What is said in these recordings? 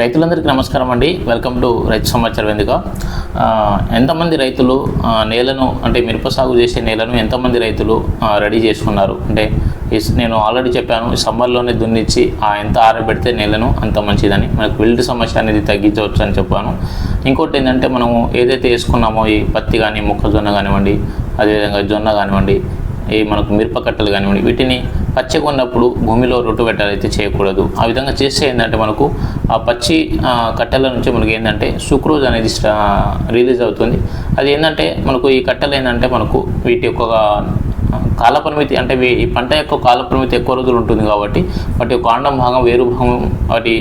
రైతులందరికీ నమస్కారం అండి. వెల్కమ్ టు రైతు సమాచారం ఎందుక? ఎంతమంది రైతులు నేలను అంటే మిరప సాగు చేసే నేలను ఎంతమంది రైతులు రెడీ చేసుకున్నారు? అంటే నేను ఆల్రెడీ చెప్పాను ఈ సమ్మర్లోనే దున్నిచ్చి ఆ ఎంత ఆరబెడితే నేలను అంత మంచిదని. మనకు విల్డ్ సమస్య అనేది తగ్గించవచ్చు అని చెప్పాను. ఇంకోటి ఏంటంటే మనము ఏదైతే వేసుకున్నామో ఈ పత్తి కానీ మొక్కజొన్న కానివ్వండి అదేవిధంగా జొన్న కానివ్వండి ఈ మనకు మిరపకట్టలు కానివ్వండి వీటిని పచ్చిగా ఉన్నప్పుడు భూమిలో రొట్టు పెట్టాలైతే చేయకూడదు. ఆ విధంగా చేస్తే ఏంటంటే మనకు ఆ పచ్చి కట్టెల నుంచి మనకి ఏంటంటే సుక్రోజ్ అనేది రిలీజ్ అవుతుంది. అది ఏంటంటే మనకు ఈ కట్టెలు ఏంటంటే మనకు వీటి యొక్క కాలపరిమితి అంటే ఈ పంట యొక్క కాలపరిమితి ఎక్కువ రోజులు ఉంటుంది కాబట్టి వాటి యొక్క కాండం భాగం వేరు భాగం వాటి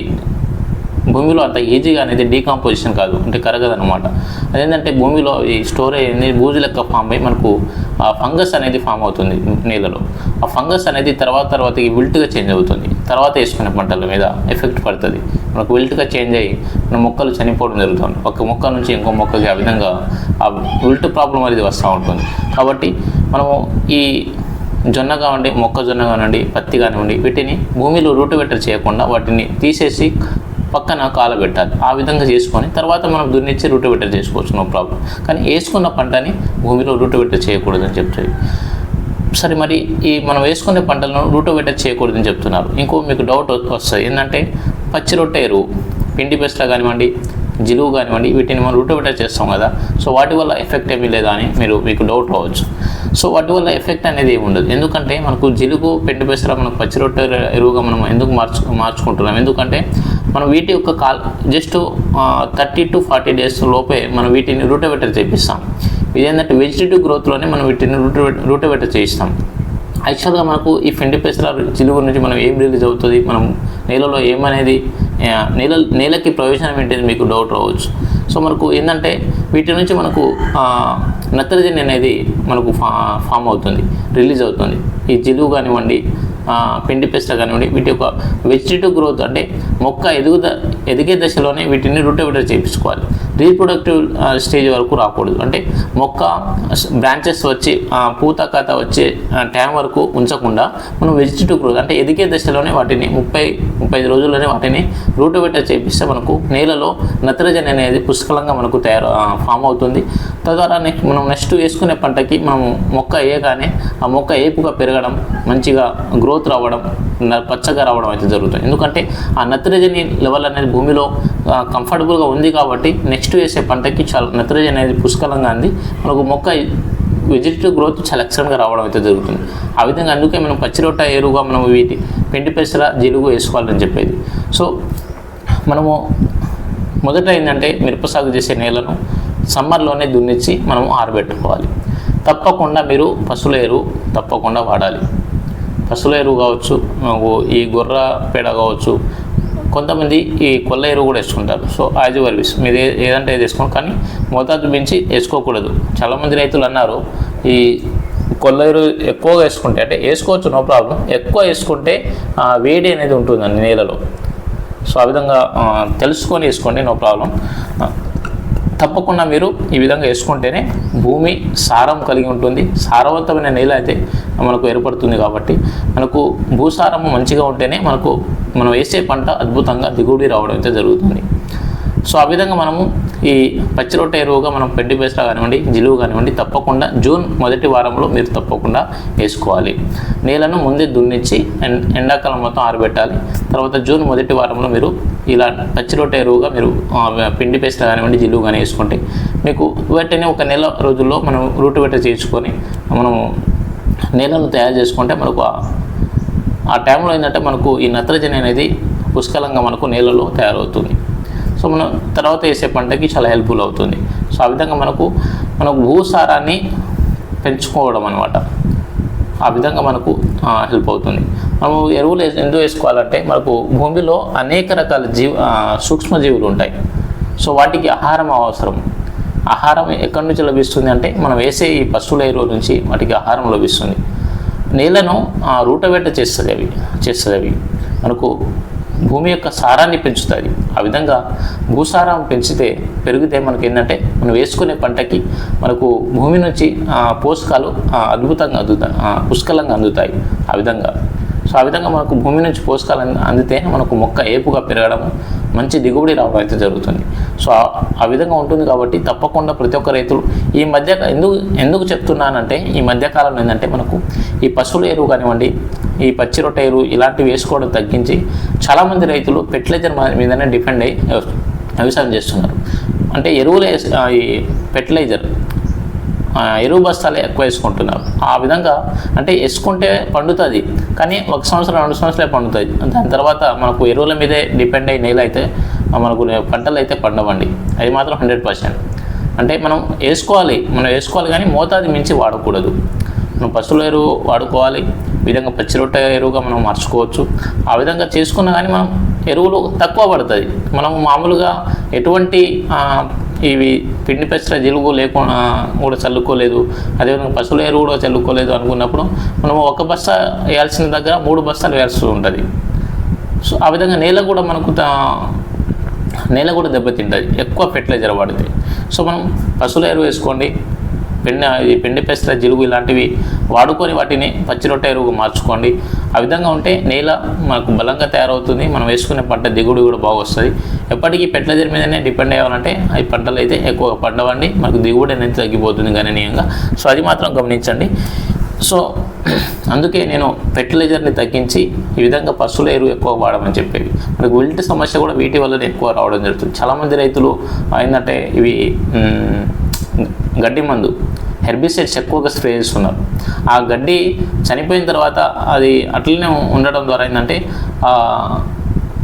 భూమిలో అంత ఈజీగా అనేది డీకాంపోజిషన్ కాదు అంటే కరగదనమాట అదేంటంటే భూమిలో ఈ స్టోరేజ్ అనేది బూజు లెక్క ఫామ్ అయ్యి మనకు ఆ ఫంగస్ అనేది ఫామ్ అవుతుంది నీళ్ళలో. ఆ ఫంగస్ అనేది తర్వాత తర్వాత విల్ట్గా చేంజ్ అవుతుంది. తర్వాత వేసుకునే పంటల మీద ఎఫెక్ట్ పడుతుంది. మనకు విల్ట్గా చేంజ్ అయ్యి మన మొక్కలు చనిపోవడం జరుగుతుంది. ఒక మొక్క నుంచి ఇంకో మొక్కకి ఆ విధంగా ఆ విల్ట్ ప్రాబ్లం అనేది వస్తూ ఉంటుంది. కాబట్టి మనము ఈ జొన్న కావండి మొక్కజొన్న కానివ్వండి పత్తి కానివ్వండి వీటిని భూమిలో రూటు చేయకుండా వాటిని తీసేసి పక్కన కాలబెట్టాలి ఆ విధంగా చేసుకొని తర్వాత మనం దున్నిచ్చి రూటు వెట్టర్ చేసుకోవచ్చు నో ప్రాబ్లం కానీ వేసుకున్న పంటని భూమిలో రూటు చేయకూడదని చెప్తుంది సరే మరి ఈ మనం వేసుకునే పంటలను రూటో చేయకూడదని చెప్తున్నారు. ఇంకో మీకు డౌట్ వస్తుంది. ఏంటంటే పచ్చి రొట్టె ఎరువు పిండి పెస్ట కానివ్వండి జిలువు కానివ్వండి వీటిని మనం రూటో చేస్తాం కదా. సో వాటి వల్ల ఎఫెక్ట్ ఏమీ లేదా అని మీరు మీకు డౌట్ రావచ్చు. సో వాటి వల్ల ఎఫెక్ట్ అనేది ఏమి ఉండదు. ఎందుకంటే మనకు జిలుగు పెట్టు పెసర మనకు పచ్చి రొట్టె ఎరువుగా మనం ఎందుకు మార్చు మార్చుకుంటున్నాం? ఎందుకంటే మనం వీటి యొక్క call just thirty to forty days లోపే మనం వీటిని రూటవెటర్ చేపిస్తాం. ఇదేంటంటే వెజిటేటివ్ గ్రోత్లోనే మనం వీటిని రూట రూటవెటర్ చేయిస్తాం. యాక్చువల్గా మనకు ఈ ఫెండి పెసర చిలుగు నుంచి మనం ఏం రిలీజ్ అవుతుంది మనం నేలలో ఏమనేది నేల నేలకి ప్రయోజనం ఏంటి మీకు డౌట్ రావచ్చు. సో మనకు ఏంటంటే వీటి నుంచి మనకు నత్రజని అనేది మనకు ఫా ఫామ్ అవుతుంది రిలీజ్ అవుతుంది. ఈ జిలుగు కానివ్వండి పిండి పెస్ట కానివ్వండి వీటి యొక్క వెజిటేటివ్ గ్రోత్ అంటే మొక్క ఎదుగుద ఎదిగే దశలోనే వీటిని రూటోవేటర్ చేయించుకోవాలి. రీప్రొడక్టివ్ స్టేజ్ వరకు రాకూడదు. అంటే మొక్క బ్రాంచెస్ వచ్చి పూత కథ వచ్చే టైం వరకు ఉంచకుండా మనం వెజిటేటివ్ గ్రోత్ అంటే ఎదిగే దశలోనే వాటిని ముప్పై ముప్పై ఐదు రోజుల్లోనే వాటిని రూటోవేటర్ చేపిస్తే మనకు నేలలో నత్రజని అనేది పుష్కలంగా మనకు తయారు ఫామ్ అవుతుంది. తద్వారా నెక్స్ట్ మనం నెక్స్ట్ వేసుకునే పంటకి మనం మొక్క వేయగానే ఆ మొక్క ఏపుగా పెరగడం మంచిగా గ్రోత్ రావడం పచ్చగా రావడం అయితే జరుగుతుంది. ఎందుకంటే ఆ నత్రజని లెవెల్ అనేది భూమిలో కంఫర్టబుల్గా ఉంది కాబట్టి నెక్స్ట్ వేసే పంటకి చాలా నత్రజని అనేది పుష్కలంగా అంది మనకు మొక్క వెజిటేటివ్ గ్రోత్ చాలా ఎక్సలెంట్గా రావడం అయితే జరుగుతుంది. ఆ విధంగా అందుకే మనం పచ్చిరొట్ట ఎరువుగా మనం వీటి పిండి పెసర జిలుగు వేసుకోవాలని చెప్పేది. సో మనము మొదట ఏంటంటే మిరప సాగు చేసే నేలను సమ్మర్లోనే దున్నిచ్చి మనం ఆరబెట్టుకోవాలి. తప్పకుండా మీరు పశువుల ఎరువు తప్పకుండా వాడాలి. పశువుల ఎరువు కావచ్చు ఈ గొర్ర పేడ కావచ్చు కొంతమంది ఈ కొల్ల ఎరువు కూడా వేసుకుంటారు. సో యాజ్ యువర్ విస్ మీరు ఏదంటే ఏది వేసుకోండి. కానీ మోతాదు మించి వేసుకోకూడదు. చాలామంది రైతులు అన్నారు ఈ కొల్ల ఎరువు ఎక్కువగా వేసుకుంటే అంటే వేసుకోవచ్చు నో ప్రాబ్లం ఎక్కువ వేసుకుంటే వేడి అనేది ఉంటుందండి నేలలో. సో ఆ విధంగా తెలుసుకొని వేసుకోండి నో ప్రాబ్లం తప్పకుండా మీరు ఈ విధంగా వేసుకుంటేనే భూమి సారం కలిగి ఉంటుంది. సారవంతమైన నేల అయితే మనకు ఏర్పడుతుంది కాబట్టి మనకు భూసారము మంచిగా ఉంటేనే మనకు మనం వేసే పంట అద్భుతంగా దిగుబడి రావడం అయితే జరుగుతుంది. సో ఆ విధంగా మనము ఈ పచ్చి రొట్టె ఎరువుగా మనం పెండి బేసరా కానివ్వండి జిలువు కానివ్వండి తప్పకుండా జూన్ మొదటి వారంలో మీరు తప్పకుండా వేసుకోవాలి. నేలను ముందే దున్నిచ్చి ఎం- ఎండాకాలం మొత్తం ఆరబెట్టాలి. తర్వాత జూన్ మొదటి వారంలో మీరు ఇలా పచ్చి రొట్టె ఎరువుగా మీరు పిండి పేస్ట్ కానివ్వండి జిలువు కానీ వేసుకుంటే మీకు వెంటనే ఒక నెల రోజుల్లో మనం రూట్ వెట చేసుకొని మనము నేలను తయారు చేసుకుంటే మనకు ఆ- ఆ టైంలో ఏంటంటే మనకు ఈ నత్రజని అనేది పుష్కలంగా మనకు నేలలో తయారవుతుంది. సో మనం తర్వాత వేసే పంటకి చాలా హెల్ప్ఫుల్ అవుతుంది. సో ఆ విధంగా మనకు మనకు భూసారాన్ని పెంచుకోవడం అనమాట ఆ విధంగా మనకు హెల్ప్ అవుతుంది. మనము ఎరువులు ఎందుకు వేసుకోవాలంటే మనకు భూమిలో అనేక రకాల జీవ సూక్ష్మజీవులు ఉంటాయి. సో వాటికి ఆహారం అవసరం. ఆహారం ఎక్కడి నుంచి లభిస్తుంది అంటే మనం వేసే ఈ పశువుల ఎరువు నుంచి వాటికి ఆహారం లభిస్తుంది. నేలను రూటవేట చేస్తుంది అవి చేస్తుంది అవి. మనకు భూమి యొక్క సారాన్ని పెంచుతుంది ఆ విధంగా భూసారం పెంచితే పెరిగితే మనకి ఏంటంటే మనం వేసుకునే పంటకి మనకు భూమి నుంచి పోషకాలు అద్భుతంగా అందుతాయి పుష్కలంగా అందుతాయి. ఆ విధంగా. సో ఆ విధంగా మనకు భూమి నుంచి పోషకాలు అందితే మనకు మొక్క ఏపుగా పెరగడం మంచి దిగుబడి రావడం అయితే జరుగుతుంది. సో ఆ- ఆ విధంగా ఉంటుంది కాబట్టి తప్పకుండా ప్రతి ఒక్క రైతులు ఈ మధ్య ఎందుకు ఎందుకు చెప్తున్నానంటే ఈ మధ్యకాలంలో ఏంటంటే మనకు ఈ పశువుల ఎరువు కానివ్వండి ఈ పచ్చి రొట్టె ఎరువు ఇలాంటివి వేసుకోవడం తగ్గించి చాలామంది రైతులు ఫెర్టిలైజర్ మీదనే డిపెండ్ అయ్యి వ్యవసాయం చేస్తున్నారు. అంటే ఎరువులు ఈ ఫెర్టిలైజర్ ఎరువు బస్తాలే ఎక్కువ వేసుకుంటున్నారు. ఆ విధంగా అంటే వేసుకుంటే పండుతుంది కానీ ఒక సంవత్సరం రెండు సంవత్సరాలే పండుతుంది. దాని తర్వాత మనకు ఎరువుల మీదే డిపెండ్ అయ్యి నేల అయితే మనకు పంటలు అయితే పండవండి. అది మాత్రం హండ్రెడ్ పర్సెంట్ అంటే మనం వేసుకోవాలి మనం వేసుకోవాలి కానీ మోతాది మించి వాడకూడదు. మనం పశువుల ఎరువు వాడుకోవాలి. ఈ విధంగా పచ్చి రొట్టె ఎరువుగా మనం మార్చుకోవచ్చు. ఆ విధంగా చేసుకున్నా కానీ మనం ఎరువులు తక్కువ పడుతుంది మనం మామూలుగా ఎటువంటి ఇవి పిండి పెసర జిలుగు లేకుండా కూడా చల్లుకోలేదు. అదేవిధంగా పశువుల ఎరువు కూడా చల్లుకోలేదు అనుకున్నప్పుడు మనం ఒక బస్తా వేయాల్సిన దగ్గర మూడు బస్తాలు వేయాల్సి ఉంటుంది. సో ఆ విధంగా నేల కూడా మనకు నేల కూడా దెబ్బతింటుంది. ఎక్కువ ఫెర్టిలైజర్ వాడితే. సో మనం పశువుల ఎరువు వేసుకోండి. పెండి ఈ పెండి పెసర జిలుగు ఇలాంటివి వాడుకొని వాటిని పచ్చి రొట్టె ఎరువు మార్చుకోండి. ఆ విధంగా ఉంటే నేల మనకు బలంగా తయారవుతుంది. మనం వేసుకునే పంట దిగుడు కూడా బాగా వస్తుంది. ఎప్పటికీ ఫెర్టిలైజర్ మీదనే డిపెండ్ అయ్యాలంటే అవి పంటలు అయితే ఎక్కువగా పండవండి. మనకు దిగుబడి అనేది తగ్గిపోతుంది గణనీయంగా. సో అది మాత్రం గమనించండి. సో అందుకే నేను ఫెర్టిలైజర్ని తగ్గించి ఈ విధంగా పశువుల ఎరువు ఎక్కువ వాడమని చెప్పేది మనకు విల్ట్ సమస్య కూడా వీటి వల్లనే ఎక్కువ రావడం జరుగుతుంది. చాలామంది రైతులు ఏంటంటే ఇవి గడ్డి మందు. హెర్బిసైడ్స్ ఎక్కువగా స్ప్రే చేస్తున్నారు. ఆ గడ్డి చనిపోయిన తర్వాత అది అట్లనే ఉండడం ద్వారా ఏంటంటే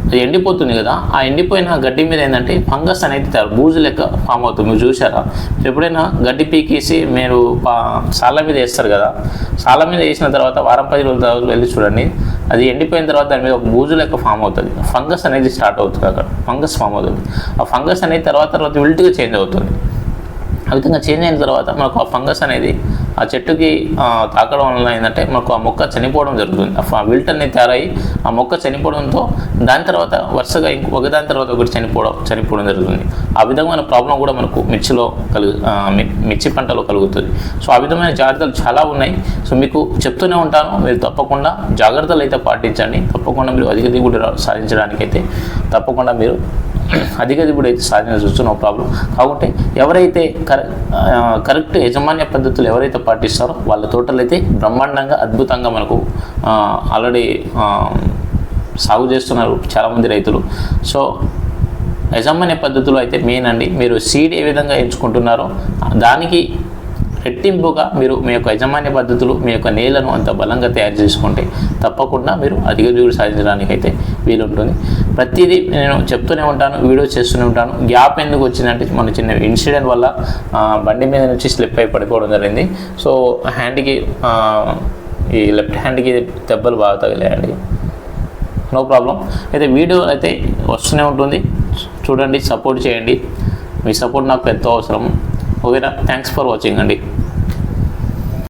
అది ఎండిపోతుంది కదా. ఆ ఎండిపోయిన గడ్డి మీద ఏంటంటే ఫంగస్ అనేది బూజు లెక్క ఫామ్ అవుతుంది. మీరు చూసారా మీరు ఎప్పుడైనా గడ్డి పీకేసి మీరు సాల మీద వేస్తారు కదా. సాల మీద వేసిన తర్వాత వారం పది రోజుల తర్వాత వెళ్ళి చూడండి. అది ఎండిపోయిన తర్వాత దాని మీద ఒక బూజు లెక్క ఫామ్ అవుతుంది. ఫంగస్ అనేది స్టార్ట్ అవుతుంది అక్కడ. ఫంగస్ ఫామ్ అవుతుంది. ఆ ఫంగస్ అనేది తర్వాత తర్వాత విల్ట్గా చేంజ్ అవుతుంది. ఆ విధంగా చేంజ్ అయిన తర్వాత మనకు ఆ ఫంగస్ అనేది ఆ చెట్టుకి తాకడం వల్ల ఏంటంటే మనకు ఆ మొక్క చనిపోవడం జరుగుతుంది. ఆ విల్ట్ అనేది తయారయ్యి ఆ మొక్క చనిపోవడంతో దాని తర్వాత వరుసగా ఇంకో ఒకదాని తర్వాత ఒకటి చనిపోవడం చనిపోవడం జరుగుతుంది. ఆ విధమైన ప్రాబ్లం కూడా మనకు మిర్చిలో కలుగు మిర్చి పంటలో కలుగుతుంది. సో ఆ విధమైన జాగ్రత్తలు చాలా ఉన్నాయి. సో మీకు చెప్తూనే ఉంటాను మీరు తప్పకుండా జాగ్రత్తలు అయితే పాటించండి. తప్పకుండా మీరు అధిక దిగుబడి సాధించడానికైతే తప్పకుండా మీరు అధిక దిగుబడి అయితే సాధించవచ్చు నో ప్రాబ్లం కాబట్టి ఎవరైతే కరెక్ట్ యజమాన్య పద్ధతులు ఎవరైతే పాటిస్తారో వాళ్ళ తోటలు అయితే బ్రహ్మాండంగా అద్భుతంగా మనకు ఆల్రెడీ సాగు చేస్తున్నారు చాలామంది రైతులు. సో యజమాన్య పద్ధతులు అయితే మెయిన్ అండి. మీరు సీడ్ ఏ విధంగా ఎంచుకుంటున్నారో దానికి రెట్టింపుగా మీరు మీ యొక్క యజమాన్య పద్ధతులు మీ యొక్క నేలను అంత బలంగా తయారు చేసుకుంటే తప్పకుండా మీరు అధిక దిగుబడి సాధించడానికైతే వీలుంటుంది. ప్రతిదీ నేను చెప్తూనే ఉంటాను వీడియో చేస్తూనే ఉంటాను. గ్యాప్ ఎందుకు వచ్చిందంటే మన చిన్న ఇన్సిడెంట్ వల్ల బండి మీద నుంచి స్లిప్ అయి పడిపోవడం జరిగింది. సో హ్యాండ్కి ఈ లెఫ్ట్ హ్యాండ్కి దెబ్బలు బాగా తగిలాయండి. No problem. అయితే వీడియో అయితే వస్తూనే ఉంటుంది. చూడండి సపోర్ట్ చేయండి. మీ సపోర్ట్ నాకు ఎంతో అవసరం. ఓకేనా? థ్యాంక్స్ ఫర్ వాచింగ్ అండి.